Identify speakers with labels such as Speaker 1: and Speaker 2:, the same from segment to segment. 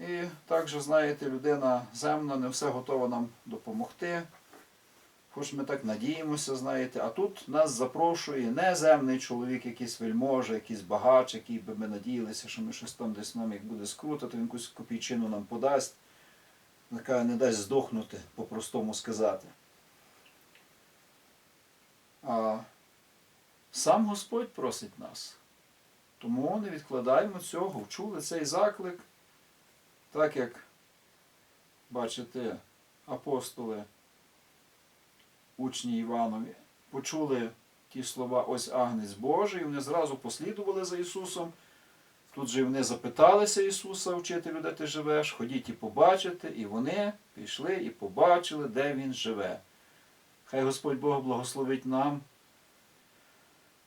Speaker 1: І також, знаєте, людина земна, не все готова нам допомогти. Хоч ми так надіємося, знаєте, а тут нас запрошує не земний чоловік, якийсь вельможа, якийсь багач, який би ми надіялися, що ми щось там десь нам як буде скрутити, він якусь копійчину нам подасть, яка не дасть здохнути, по-простому сказати. А сам Господь просить нас. Тому не відкладаємо цього, вчули цей заклик, так як бачите, апостоли, учні Іванові, почули ті слова ось Агнець Божий, і вони зразу послідували за Ісусом. Тут же вони запиталися Ісуса, вчителю, де ти живеш, ходіть і побачите, і вони пішли і побачили, де Він живе. Хай Господь Бог благословить нам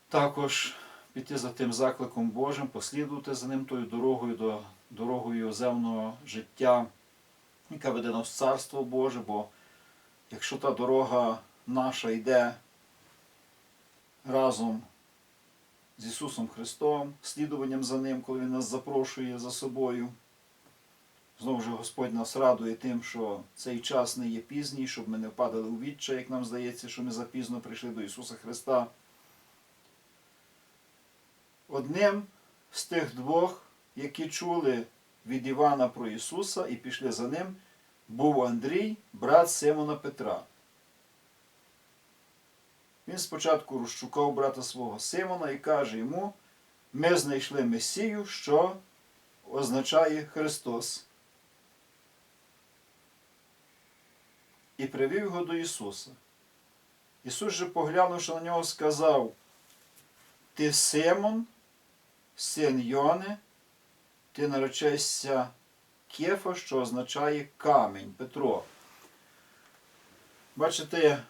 Speaker 1: також піти за тим закликом Божим, послідувати за ним тою дорогою до дорогою земного життя, яка веде нас в Царство Боже, бо якщо та дорога наша йде разом з Ісусом Христом, слідуванням за Ним, коли Він нас запрошує за собою. Знову ж Господь нас радує тим, що цей час не є пізній, щоб ми не впадали у відчай, як нам здається, що ми запізно прийшли до Ісуса Христа. Одним з тих двох, які чули від Івана про Ісуса і пішли за ним, був Андрій, брат Симона Петра. Він спочатку розшукав брата свого Симона і каже йому: ми знайшли Месію, що означає Христос. І привів його до Ісуса. Ісус же, поглянувши на нього, сказав: Ти Симон, син Йони, ти наречешся Кефа, що означає камінь Петро. Бачите,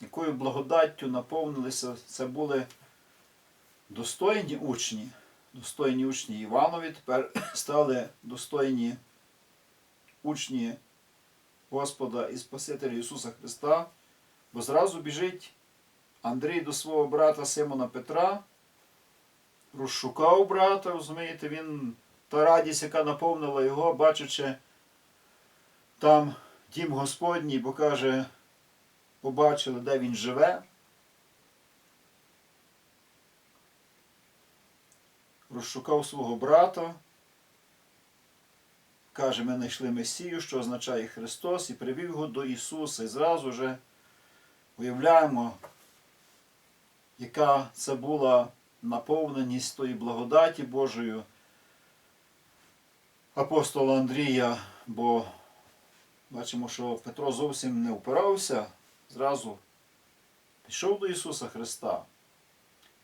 Speaker 1: якою благодаттю наповнилися, це були достойні учні, достойні учні Іванові, тепер стали достойні учні Господа і Спасителя Ісуса Христа, бо зразу біжить Андрій до свого брата Симона Петра, розшукав брата, розумієте, він та радість, яка наповнила його, бачачи там дім Господній, бо каже, побачили, де він живе. Розшукав свого брата, каже, ми знайшли Месію, що означає Христос, і привів його до Ісуса. І зразу же уявляємо, яка це була наповненість тої благодаті Божою апостола Андрія, бо бачимо, що Петро зовсім не впирався, зразу пішов до Ісуса Христа.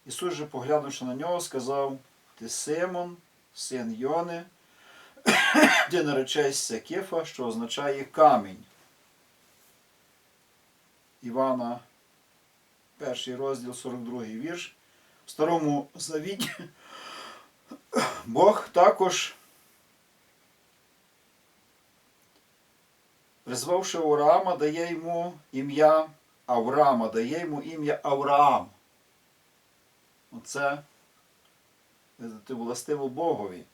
Speaker 1: Ісус же, поглянувши на нього, сказав: Ти Симон, син Йони, ти наречешся Кефа, що означає камінь. Івана, перший розділ, 42 вірш. В Старому Завіті Бог також, призвавши Авраама, дає йому ім'я Авраама, дає йому ім'я Авраам. Оце видите, властиво Богові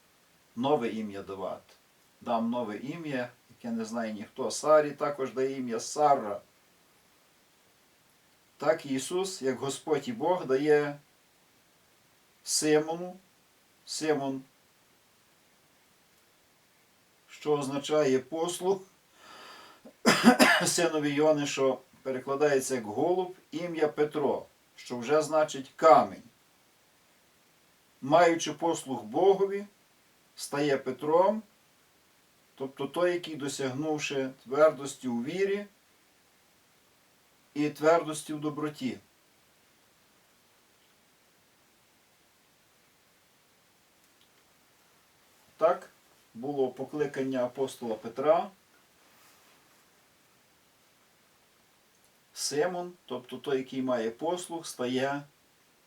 Speaker 1: нове ім'я давати. Дам нове ім'я, яке не знає ніхто. Сарі також дає ім'я Сарра. Так Ісус, як Господь і Бог, дає Симону, Симон, що означає послуг, синові Йони, що перекладається як голуб, ім'я Петро, що вже значить камінь. Маючи послуг Богові, стає Петром, тобто той, який досягнувши твердості у вірі і твердості в доброті. Так було покликання апостола Петра. Симон, тобто той, який має послуг, стає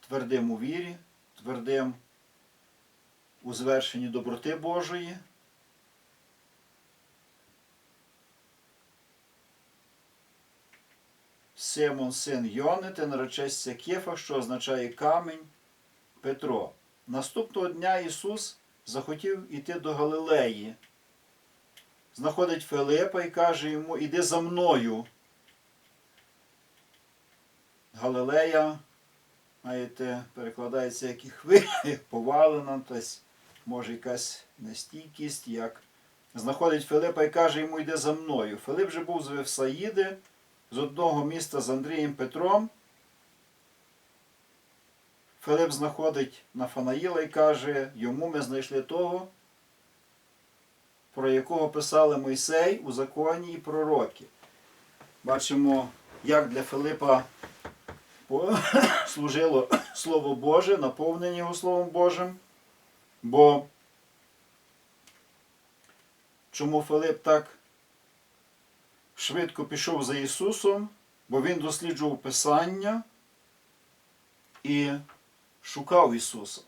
Speaker 1: твердим у вірі, твердим у звершенні доброти Божої. Симон, син Йони, ти наречешся Кефа, що означає камінь Петро. Наступного дня Ісус захотів іти до Галилеї, знаходить Филипа і каже йому, іди за мною. Галилея, знаєте, перекладається як і хвиля, як повалена, тобто може якась нестійкість, як знаходить Филипа і каже йому, йди за мною. Филип же був з Вифсаїди, з одного міста з Андрієм Петром. Филип знаходить Нафанаїла і каже, йому ми знайшли того, про якого писали Мойсей у законі і пророки. Бачимо, як для Филипа служило Слово Боже, наповнення його Словом Божим. Бо чому Филип так швидко пішов за Ісусом? Бо він досліджував Писання і шукав Ісуса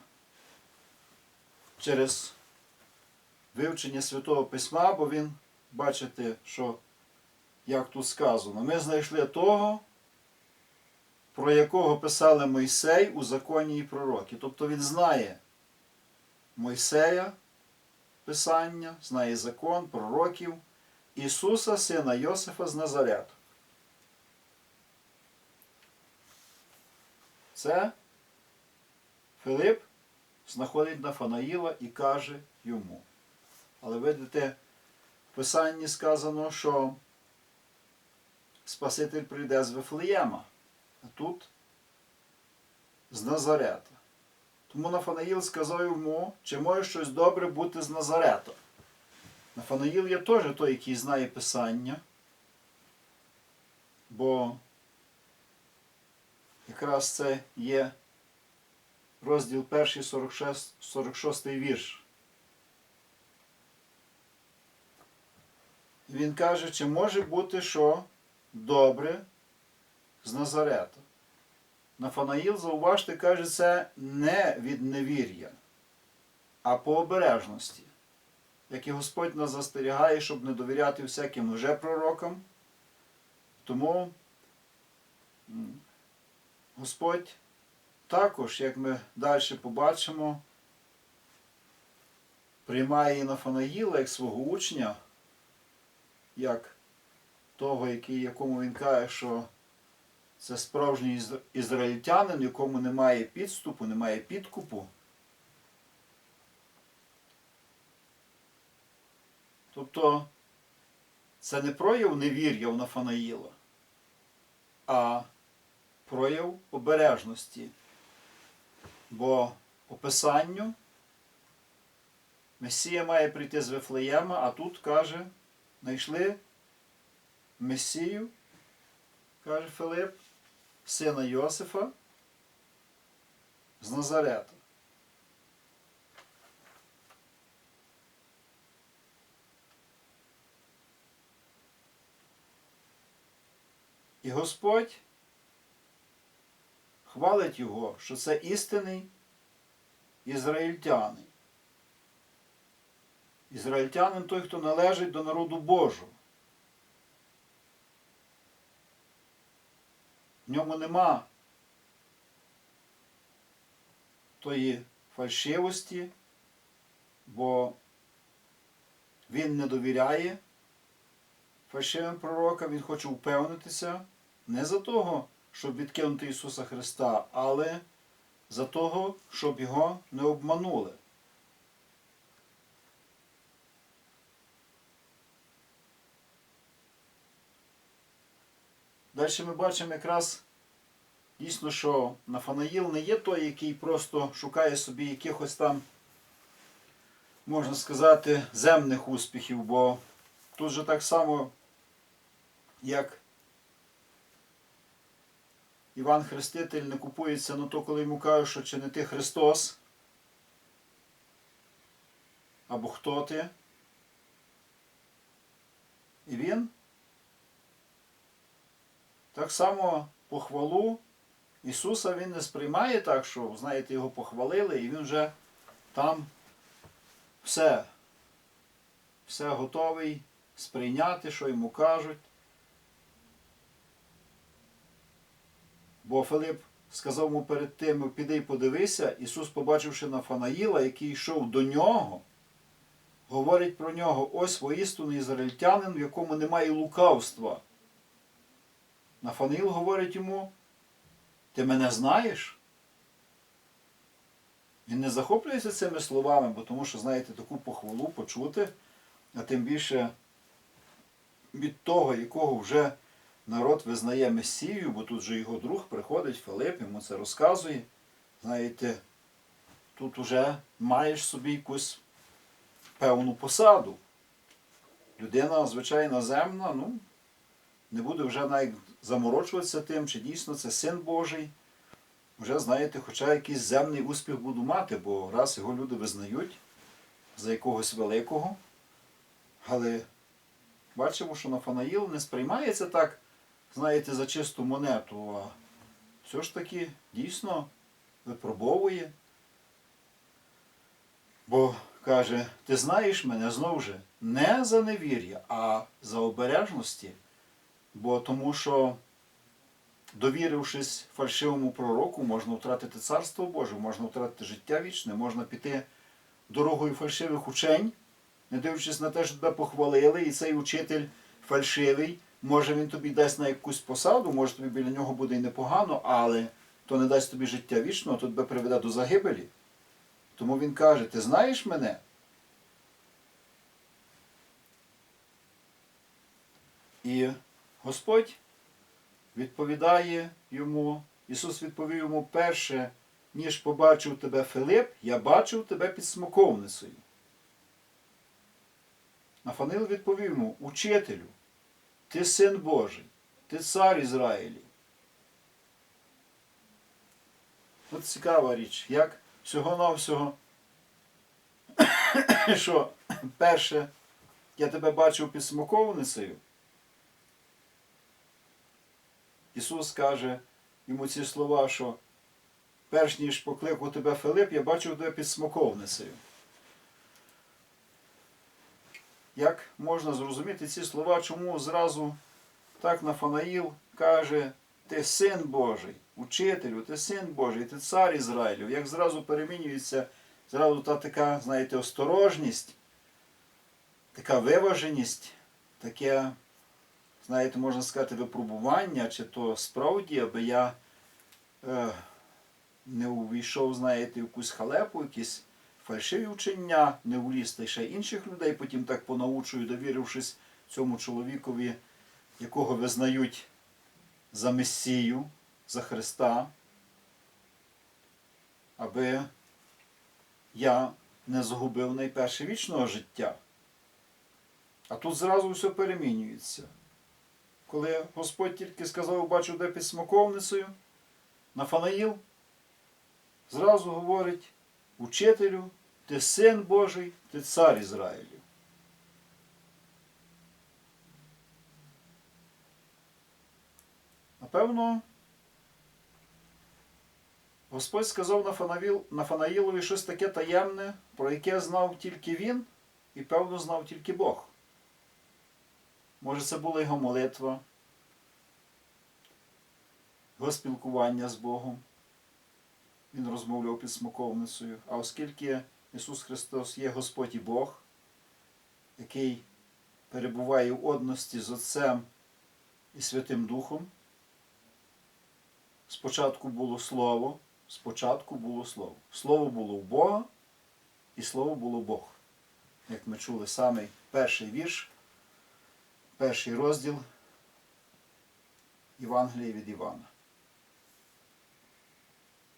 Speaker 1: через вивчення Святого Письма, бо він, бачите, що, як тут сказано, ми знайшли того, про якого писали Мойсей у законі і пророки. Тобто він знає Мойсея, Писання, знає закон, пророків, Ісуса, сина Йосифа з Назарету. Це Филип знаходить Нафанаїла і каже йому. Але видите, в Писанні сказано, що Спаситель прийде з Вифлеєма, а тут з Назарета. Тому Нафанаїл сказав йому, чи може щось добре бути з Назарета. Нафанаїл є теж той, який знає Писання, бо якраз це є розділ 1, 46, 46 вірш. Він каже, чи може бути що добре з Назарета. Нафанаїл, зауважте, каже, це не від невір'я, а по обережності. Як і Господь нас застерігає, щоб не довіряти всяким лжепророкам. Тому Господь також, як ми далі побачимо, приймає Нафанаїла як свого учня, як того, який, якому він каже, що це справжній ізраїльтянин, якому немає підступу, немає підкупу. Тобто це не прояв невір'я в Нафанаїла, а прояв обережності. Бо по Писанню Месія має прийти з Вифлеєма, а тут каже, знайшли Месію, каже Филип, сина Йосифа з Назарета. І Господь хвалить його, що це істинний ізраїльтянин. Ізраїльтянин той, хто належить до народу Божого. В ньому нема тої фальшивості, бо він не довіряє фальшивим пророкам, він хоче впевнитися не за того, щоб відкинути Ісуса Христа, але за того, щоб його не обманули. Далі ми бачимо якраз дійсно, що Нафанаїл не є той, який просто шукає собі якихось там, можна сказати, земних успіхів, бо тут же так само, як Іван Хреститель не купується на то, коли йому кажуть, що чи не ти Христос, або хто ти. І він так само похвалу Ісуса він не сприймає так, що, знаєте, його похвалили, і він вже там все, все готовий сприйняти, що йому кажуть. Бо Филип сказав йому перед тим, піди й подивися, Ісус, побачивши Нафанаїла, який йшов до нього, говорить про нього ось воістину ізраїльтянин, в якому немає лукавства. Нафанаїл говорить йому, ти мене знаєш? Він не захоплюється цими словами, бо тому що, знаєте, таку похвалу почути, а тим більше від того, якого вже народ визнає Месію, бо тут же його друг приходить, Филип, йому це розказує. Знаєте, тут вже маєш собі якусь певну посаду. Людина, звичайно, земна, ну, не буде вже навіть заморочуватися тим, чи дійсно це син Божий. Вже, знаєте, хоча якийсь земний успіх буду мати, бо раз його люди визнають за якогось великого. Але бачимо, що Нафанаїл не сприймається так, знаєте, за чисту монету, а все ж таки дійсно випробовує. Бо каже, ти знаєш мене знову же не за невір'я, а за обережності. Бо тому що, довірившись фальшивому пророку, можна втратити царство Боже, можна втратити життя вічне, можна піти дорогою фальшивих учень, не дивлячись на те, що тебе похвалили, і цей учитель фальшивий, може він тобі дасть на якусь посаду, може тобі біля нього буде і непогано, але то не дасть тобі життя вічного, то тебе приведе до загибелі. Тому він каже: Ти знаєш мене? І Господь відповідає йому, Ісус відповів йому перше, ніж побачив тебе Филип, я бачив тебе під смоковницею. Нафанил відповів йому, Учителю, ти син Божий, ти цар Ізраїлі. От цікава річ, як всього-навсього, що перше, я тебе бачив під смоковницею. Ісус каже йому ці слова, що перш ніж покликав тебе Филип, я бачив тебе під смоковницею. Як можна зрозуміти ці слова, чому зразу так Нафанаїл каже, ти син Божий, учителю, ти син Божий, ти цар Ізраїлю, як зразу перемінюється, зразу та така, знаєте, осторожність, така виваженість, таке знаєте, можна сказати, випробування, чи то справді, аби я е, не увійшов, знаєте, в якусь халепу, якісь фальшиві вчення, не вліз та ще інших людей, потім так понаучую, довірившись цьому чоловікові, якого визнають за Месію, за Христа, аби я не загубив найперше вічного життя. А тут зразу все перемінюється коли Господь тільки сказав, бачу, де під смоковницею, Нафанаїл зразу говорить учителю, ти син Божий, ти цар Ізраїлю. Напевно, Господь сказав Нафанаїлові щось таке таємне, про яке знав тільки він і, певно, знав тільки Бог. Може, це була його молитва, його спілкування з Богом. Він розмовляв під смоковницею. А оскільки Ісус Христос є Господь і Бог, який перебуває в одності з Отцем і Святим Духом, спочатку було Слово, спочатку було Слово. Слово було в Бога, і Слово було Бог. Як ми чули самий перший вірш перший розділ Євангелія від Івана.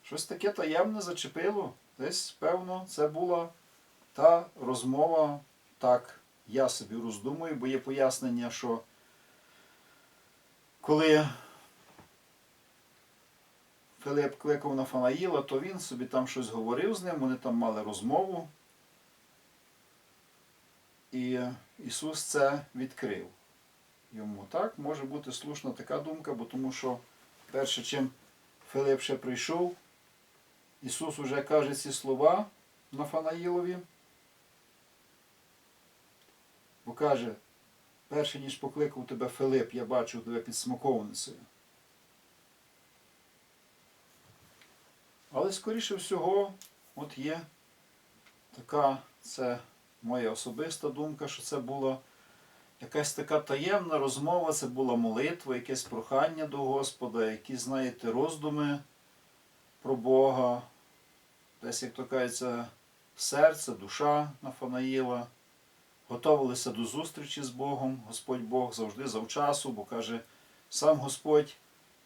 Speaker 1: Щось таке таємне зачепило. Десь, певно, це була та розмова, так, я собі роздумую, бо є пояснення, що коли Филип кликав на Фанаїла, то він собі там щось говорив з ним, вони там мали розмову. І Ісус це відкрив йому. Так, може бути слушна така думка, бо тому що перше, чим Филип ще прийшов, Ісус уже каже ці слова Нафанаїлові, бо каже, перше, ніж покликав тебе Филип, я бачу тебе під смоковницею. Але, скоріше всього, от є така це моя особиста думка, що це була якась така таємна розмова, це була молитва, якесь прохання до Господа, якісь, знаєте, роздуми про Бога. Десь, як то кажеться, серце, душа Нафанаїла. Готовилися до зустрічі з Богом. Господь Бог завжди завчасу, бо каже, сам Господь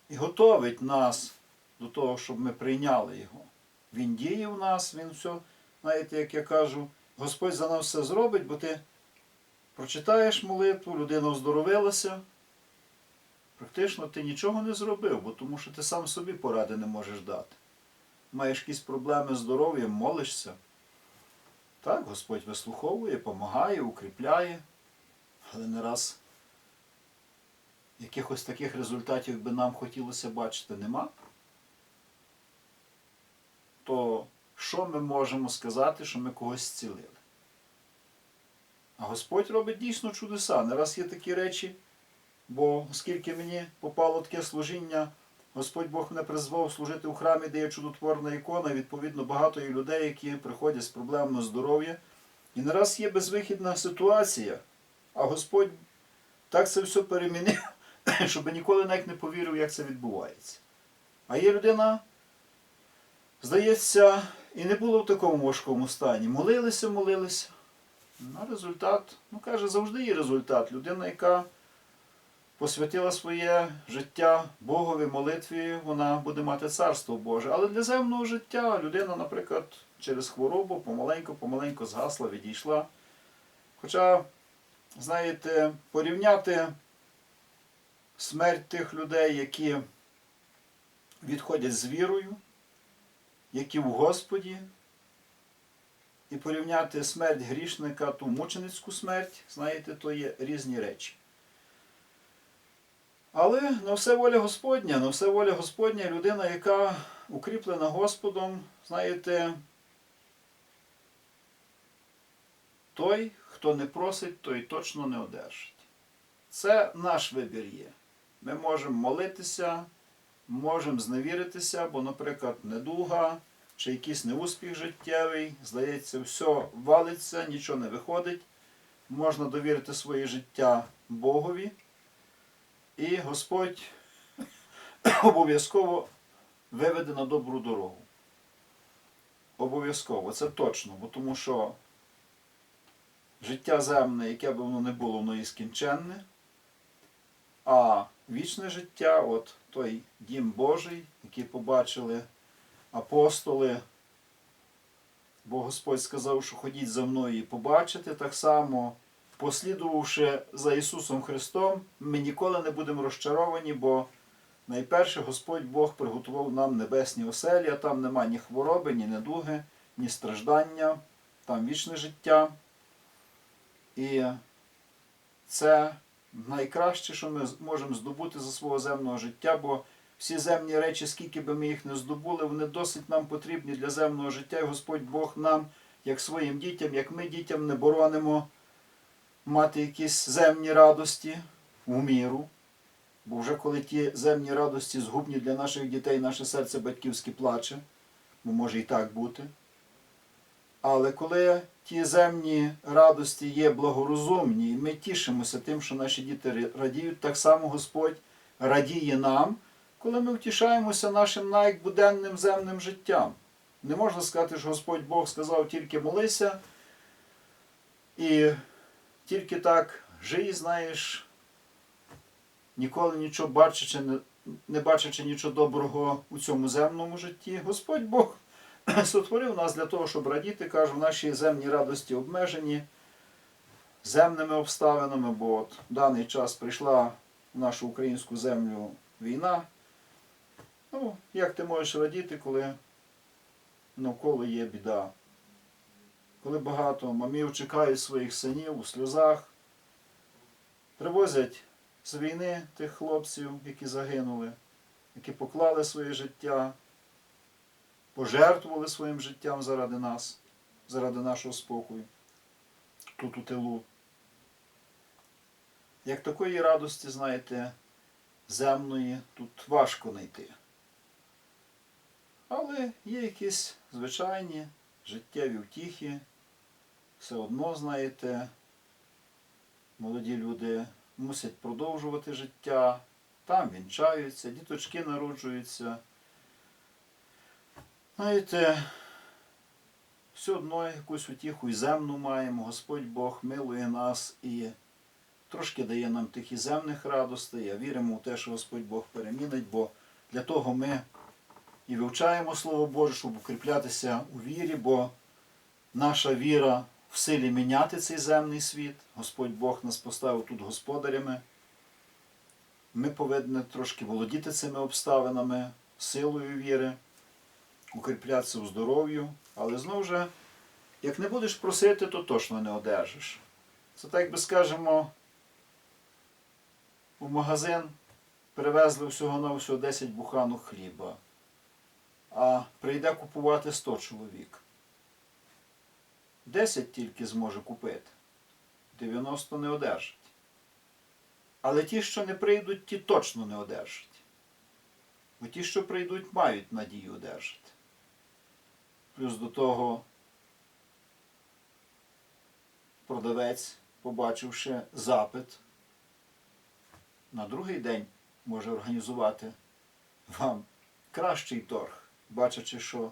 Speaker 1: і готовить нас до того, щоб ми прийняли Його. Він діє в нас, Він все, знаєте, як я кажу, Господь за нас все зробить, бо ти прочитаєш молитву, людина оздоровилася. Практично ти нічого не зробив, бо тому що ти сам собі поради не можеш дати. Маєш якісь проблеми з здоров'ям, молишся. Так, Господь вислуховує, допомагає, укріпляє, але не раз якихось таких результатів би нам хотілося бачити нема. То що ми можемо сказати, що ми когось зцілили? А Господь робить дійсно чудеса. Не раз є такі речі, бо оскільки мені попало таке служіння, Господь Бог мене призвав служити у храмі, де є чудотворна ікона, відповідно, багато є людей, які приходять з проблемами здоров'я. І не раз є безвихідна ситуація, а Господь так це все перемінив, щоб ніколи навіть не повірив, як це відбувається. А є людина, здається, і не було в такому важкому стані. Молилися, молилися. На результат, ну каже, завжди є результат. Людина, яка посвятила своє життя Богові молитві, вона буде мати царство Боже. Але для земного життя людина, наприклад, через хворобу помаленьку-помаленьку згасла, відійшла. Хоча, знаєте, порівняти смерть тих людей, які відходять з вірою, які в Господі, і порівняти смерть грішника, ту мученицьку смерть, знаєте, то є різні речі. Але на все воля Господня, на все воля Господня людина, яка укріплена Господом, знаєте, той, хто не просить, той точно не одержить. Це наш вибір є. Ми можемо молитися, можемо зневіритися, бо, наприклад, недуга чи якийсь неуспіх життєвий, здається, все валиться, нічого не виходить. Можна довірити своє життя Богові. І Господь обов'язково виведе на добру дорогу. Обов'язково, це точно, бо тому що життя земне, яке б воно не було, воно і скінченне. А вічне життя, от той дім Божий, який побачили апостоли, бо Господь сказав, що ходіть за мною і побачите, так само, послідувавши за Ісусом Христом, ми ніколи не будемо розчаровані, бо найперше Господь Бог приготував нам небесні оселі, а там нема ні хвороби, ні недуги, ні страждання, там вічне життя. І це найкраще, що ми можемо здобути за свого земного життя, бо всі земні речі, скільки би ми їх не здобули, вони досить нам потрібні для земного життя, і Господь Бог нам, як своїм дітям, як ми дітям не боронимо мати якісь земні радості у міру. Бо вже коли ті земні радості згубні для наших дітей, наше серце батьківське плаче, бо може і так бути. Але коли ті земні радості є благорозумні, і ми тішимося тим, що наші діти радіють, так само Господь радіє нам, коли ми втішаємося нашим найбуденним земним життям. Не можна сказати, що Господь Бог сказав тільки молися, і тільки так жий, знаєш, ніколи нічого бачачи, не, бачачи нічого доброго у цьому земному житті. Господь Бог сотворив нас для того, щоб радіти, кажу, наші земні радості обмежені земними обставинами, бо от в даний час прийшла в нашу українську землю війна. Ну, як ти можеш радіти, коли навколо є біда? Коли багато мамів чекають своїх синів у сльозах, привозять з війни тих хлопців, які загинули, які поклали своє життя, пожертвували своїм життям заради нас, заради нашого спокою, тут у тилу. Як такої радості, знаєте, земної тут важко знайти. Але є якісь звичайні життєві втіхи, все одно, знаєте, молоді люди мусять продовжувати життя, там вінчаються, діточки народжуються. Знаєте, все одно якусь утіху і земну маємо, Господь Бог милує нас і трошки дає нам тих і земних радостей, а віримо в те, що Господь Бог перемінить, бо для того ми і вивчаємо Слово Боже, щоб укріплятися у вірі, бо наша віра в силі міняти цей земний світ. Господь Бог нас поставив тут господарями. Ми повинні трошки володіти цими обставинами, силою віри, укріплятися у здоров'ю, але знову ж, як не будеш просити, то точно не одержиш. Це так би скажемо, у магазин привезли всього на всього 10 буханок хліба, а прийде купувати 100 чоловік. 10 тільки зможе купити, 90 не одержать. Але ті, що не прийдуть, ті точно не одержать. Бо ті, що прийдуть, мають надію одержати. Плюс до того продавець, побачивши запит, на другий день може організувати вам кращий торг, бачачи, що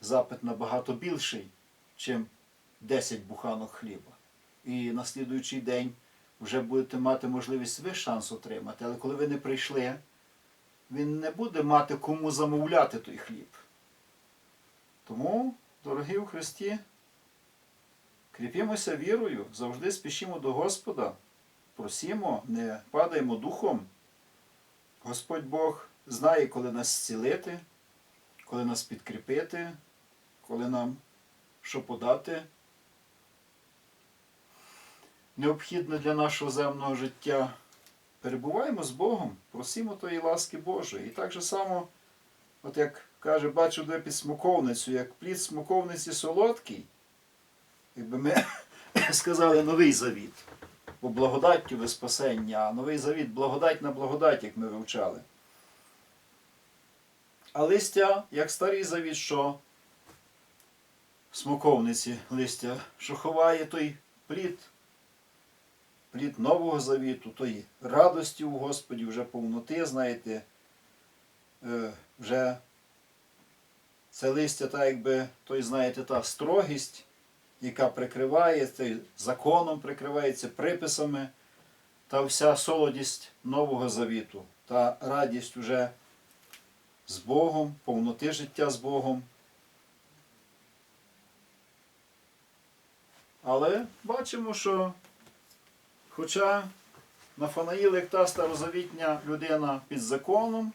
Speaker 1: запит набагато більший, чим 10 буханок хліба. І на слідуючий день вже будете мати можливість ви шанс отримати. Але коли ви не прийшли, він не буде мати кому замовляти той хліб. Тому, дорогі у Христі, кріпімося вірою, завжди спішімо до Господа, просімо, не падаємо духом. Господь Бог знає, коли нас зцілити, коли нас підкріпити, коли нам що подати. Необхідне для нашого земного життя. Перебуваємо з Богом, просімо тої ласки Божої. І так же само, от як каже, бачу де під смоковницю, як плід смоковниці солодкий, якби ми сказали новий завіт, бо благодаттю ви спасення, а новий завіт благодать на благодать, як ми вивчали. А листя, як старий завіт, що в смоковниці листя, що ховає той плід, плід Нового Завіту, тої радості у Господі, вже повноти, знаєте, е, вже це листя, так якби, той, знаєте, та строгість, яка прикриває, законом прикривається приписами, та вся солодість Нового Завіту, та радість уже з Богом, повноти життя з Богом. Але бачимо, що хоча Нафанаїл, як та старозавітня людина під законом,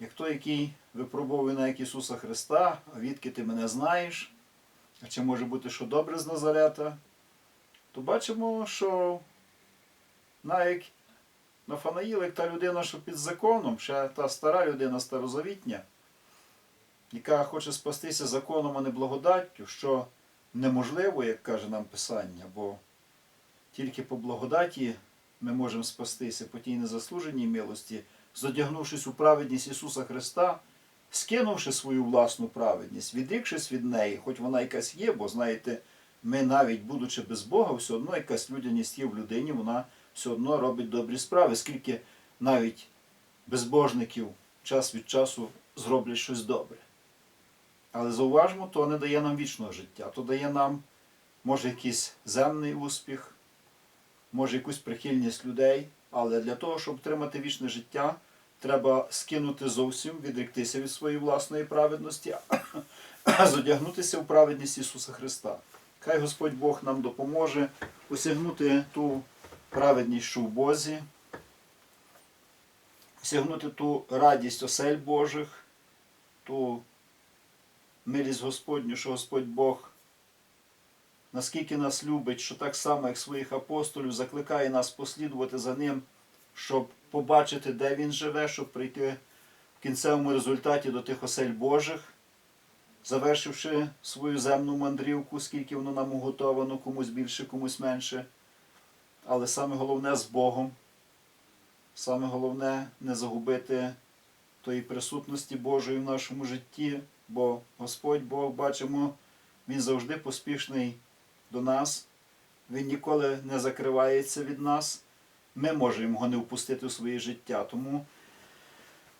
Speaker 1: як той, який випробовує на як Ісуса Христа, а відки ти мене знаєш, а чи може бути, що добре з Назарета, то бачимо, що навіть Нафанаїл, як та людина, що під законом, ще та стара людина старозавітня, яка хоче спастися законом, а не благодаттю, що неможливо, як каже нам Писання, бо тільки по благодаті ми можемо спастися по тій незаслуженій милості, зодягнувшись у праведність Ісуса Христа, скинувши свою власну праведність, відрікшись від неї, хоч вона якась є, бо знаєте, ми навіть, будучи без Бога, все одно якась людяність є в людині, вона все одно робить добрі справи, скільки навіть безбожників час від часу зроблять щось добре. Але зауважмо, то не дає нам вічного життя, то дає нам, може, якийсь земний успіх, може якусь прихильність людей, але для того, щоб отримати вічне життя, треба скинути зовсім, відріктися від своєї власної праведності, а зодягнутися в праведність Ісуса Христа. Хай Господь Бог нам допоможе осягнути ту праведність, в Бозі, осягнути ту радість осель Божих, ту милість Господню, що Господь Бог наскільки нас любить, що так само, як своїх апостолів, закликає нас послідувати за ним, щоб побачити, де він живе, щоб прийти в кінцевому результаті до тих осель Божих, завершивши свою земну мандрівку, скільки воно нам уготовано, комусь більше, комусь менше. Але саме головне з Богом. Саме головне не загубити тої присутності Божої в нашому житті, бо Господь Бог, бачимо, Він завжди поспішний до нас, Він ніколи не закривається від нас. Ми можемо його не впустити в своє життя. Тому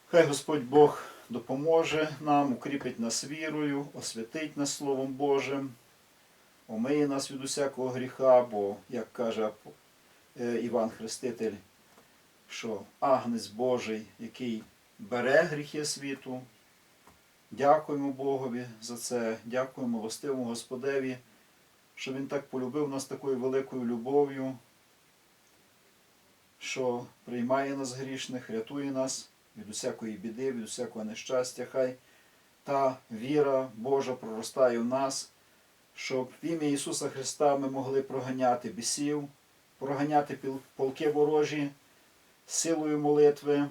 Speaker 1: хай Господь Бог допоможе нам, укріпить нас вірою, освятить нас Словом Божим, омиє нас від усякого гріха, бо, як каже е, Іван Хреститель, що агнець Божий, який бере гріхи світу. Дякуємо Богові за це, дякуємо властивому Господеві, що Він так полюбив нас такою великою любов'ю, що приймає нас грішних, рятує нас від усякої біди, від усякого нещастя. Хай та віра Божа проростає в нас, щоб в ім'я Ісуса Христа ми могли проганяти бісів, проганяти полки ворожі силою молитви,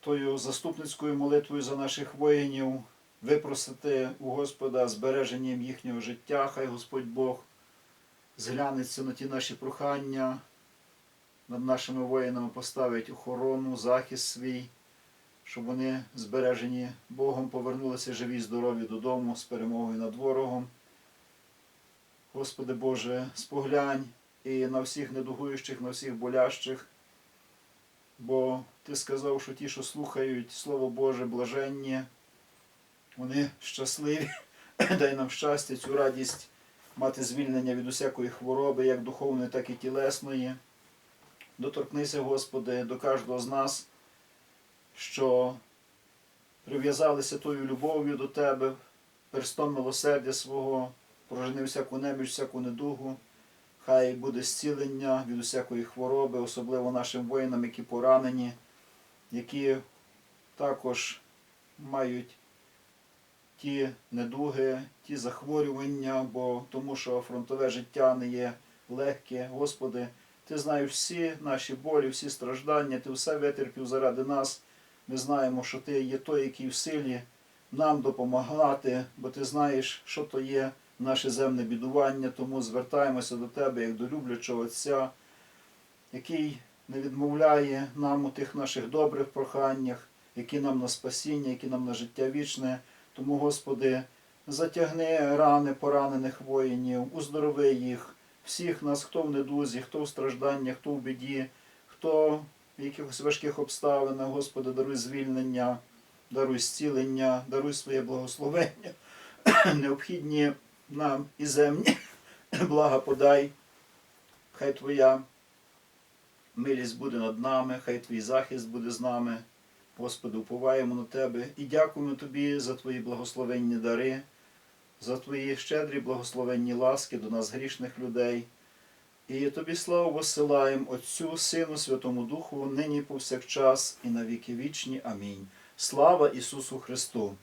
Speaker 1: тою заступницькою молитвою за наших воїнів, випросити у Господа збереженням їхнього життя, хай Господь Бог зглянеться на ті наші прохання, над нашими воїнами поставить охорону, захист свій, щоб вони збережені Богом повернулися живі здорові додому з перемогою над ворогом. Господи Боже, споглянь і на всіх недугуючих, на всіх болящих, бо Ти сказав, що ті, що слухають Слово Боже, блаженні, вони щасливі. Дай нам щастя, цю радість мати звільнення від усякої хвороби, як духовної, так і тілесної. Доторкнися, Господи, до кожного з нас, що прив'язалися тою любов'ю до Тебе, перстом милосердя свого, прожени всяку неміч, всяку недугу. Хай буде зцілення від усякої хвороби, особливо нашим воїнам, які поранені, які також мають ті недуги, ті захворювання, бо тому що фронтове життя не є легке. Господи, Ти знаєш всі наші болі, всі страждання, Ти все витерпів заради нас. Ми знаємо, що Ти є той, який в силі нам допомагати, бо Ти знаєш, що то є наше земне бідування, тому звертаємося до Тебе як до люблячого Отця, який не відмовляє нам у тих наших добрих проханнях, які нам на спасіння, які нам на життя вічне. Тому, Господи, затягни рани поранених воїнів, уздорови їх, всіх нас, хто в недузі, хто в стражданнях, хто в біді, хто в якихось важких обставинах, Господи, даруй звільнення, даруй зцілення, даруй своє благословення, необхідні нам і земні блага подай. Хай Твоя милість буде над нами, хай Твій захист буде з нами. Господи, уповаємо на Тебе і дякуємо Тобі за Твої благословенні дари, за Твої щедрі благословенні ласки до нас, грішних людей. І Тобі славу посилаємо Отцю, Сину, Святому Духу, нині повсякчас, і на віки вічні. Амінь. Слава Ісусу Христу!